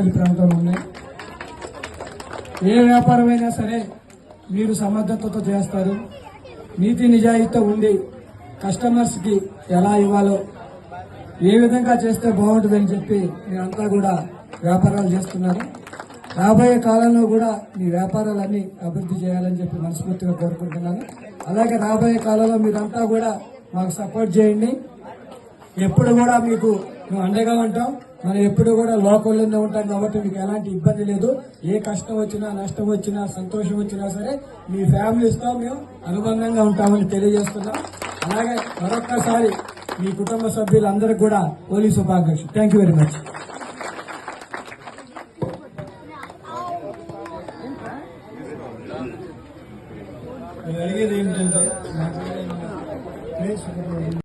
కూకట్పల్లి ప్రాంతంలో ఉన్నాయి. ఏ వ్యాపారమైనా సరే మీరు సమర్థతతో చేస్తారు. నీతి నిజాయితీతో ఉండి కస్టమర్స్కి ఎలా ఇవ్వాలో ఏ విధంగా చేస్తే బాగుంటుందని చెప్పి మీరంతా కూడా వ్యాపారాలు చేస్తున్నారు. రాబోయే కాలంలో కూడా మీ వ్యాపారాలన్నీ అభివృద్ధి చేయాలని చెప్పి మనస్ఫూర్తిగా కోరుకుంటున్నాను. అలాగే రాబోయే కాలంలో మీరంతా కూడా మాకు సపోర్ట్ చేయండి. ఎప్పుడు కూడా మీకు మేము అండగా ఉంటాం. మనం ఎప్పుడు కూడా లోకల్లోనే ఉంటాం కాబట్టి మీకు ఎలాంటి ఇబ్బంది లేదు. ఏ కష్టం వచ్చినా నష్టం వచ్చినా సంతోషం వచ్చినా సరే మీ ఫ్యామిలీస్తో మేము అనుబంధంగా ఉంటామని తెలియజేస్తున్నాం. అలాగే మరొక్కసారి మీ కుటుంబ సభ్యులందరికీ కూడా పోలీస్ శుభాకాంక్షలు థ్యాంక్ యూ వెరీ మచ్ అడిగేది ఏంటంటే